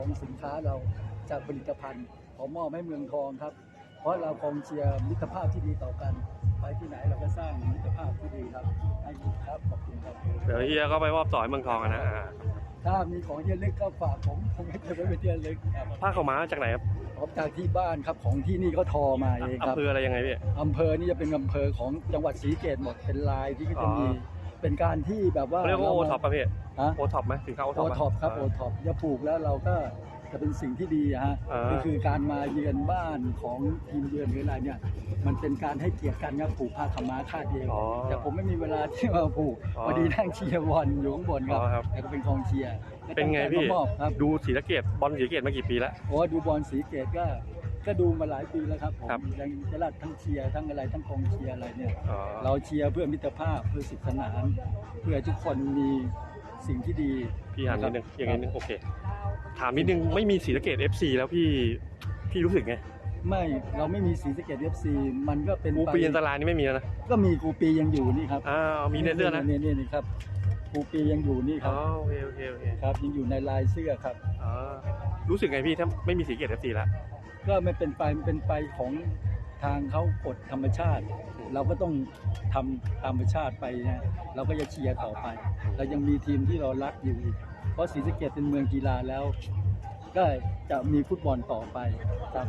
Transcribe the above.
ของสินค้าเราจากผลิตภัณฑ์ขอมอบให้เมืองทองครับ เพราะเรากองเชียร์มิตรภาพที่ดีต่อกัน ไปที่ไหนเราก็สร้างมิตรภาพที่ดีครับให้ดีครับขอบคุณครับเดี๋ยวเฮียก็ไปมอบต่อให้เมืองทองอะนะอ่าถ้ามีของเที่ระลึกก็ฝากผมผมก็จะไว้เป็นที่ระลึกครับผ้าขาวม้าจากไหนครับผมจากที่บ้านครับของที่นี่เขาทอมาเองครับ อำเภออะไรยังไงพี่ อำเภอนี่จะเป็นอำเภอของจังหวัดศรีสะเกตหมดเป็นลายที่ก็จะมีอ๋อ เป็นการที่แบบว่าเขาเรียกว่าโอท็อปป่ะพี่ฮะโอท็อปไหมสินค้าโอท็โออปท็อปครับโอท็อปจะปลูกแล้วเราก็จะเป็นสิ่งที่ดีอะฮะอ่าก็คือการมาเยือนบ้านของทีมเยือนหรืออะไรเนี่ย มันเป็นการให้เกียรติกันครับผูกผ้าขาวม้าคาดเดียวอ๋อแต่ผมไม่มีเวลาที่มาผูกอ๋อพอดีนั่งเชียร์บอลอยู่ข้างบนครับอ๋อครับแล้วก็เป็นกองเชียร์เป็นไงพี่มอบครับดูศรีสะเกดบอลศรีสะเกดมากี่ปีแล้วโอ้ดูบอลสีเกตก็ ก็ดูมาหลายปีแล้วครับผมครับยังจะรัดทั้งเชียร์ทั้งอะไรทั้งกองเชียร์อะไรเนี่ย อ๋อ เราเชียร์เพื่อมิตรภาพเพื่อสุขสนานเพื่อให้ทุกคนมีสิ่งที่ดีพี่หันนิดนึงครับอย่างนิดนึงโอเค ถามนิดนึงไม่มีศรีสะเกด FC แล้วพี่พี่รู้สึกไงไม่เราไม่มีสีสะเกตเอฟซีมันก็เป็นกูไปปีอันตรายนี่ไม่มีแล้วนะก็มีครูปียังอยู่นี่ครับอ้าวมีเนื้อเสื้อนะนี่นี่นี่ครับครูปียังอยู่นี่คอ๋รัอบโอเคโอเคโอเคครับยังอยู่ในลายเสื้อครับ อ๋อรู้สึกไงพี่ถ้าไม่มีศรีสะเกด FC แล้ว ก็ไม่เป็นไปมันเป็นไปของทางเขากฎธรรมชาติ เราก็ต้องทำธรรมชาติไปนะเราก็จะเชียร์ต่อไปเรายังมีทีมที่เรารักอยู่อีกเพราะศรีสะเกดเป็นเมืองกีฬาแล้ว ก็จะมีฟุตบอลต่อไปครับ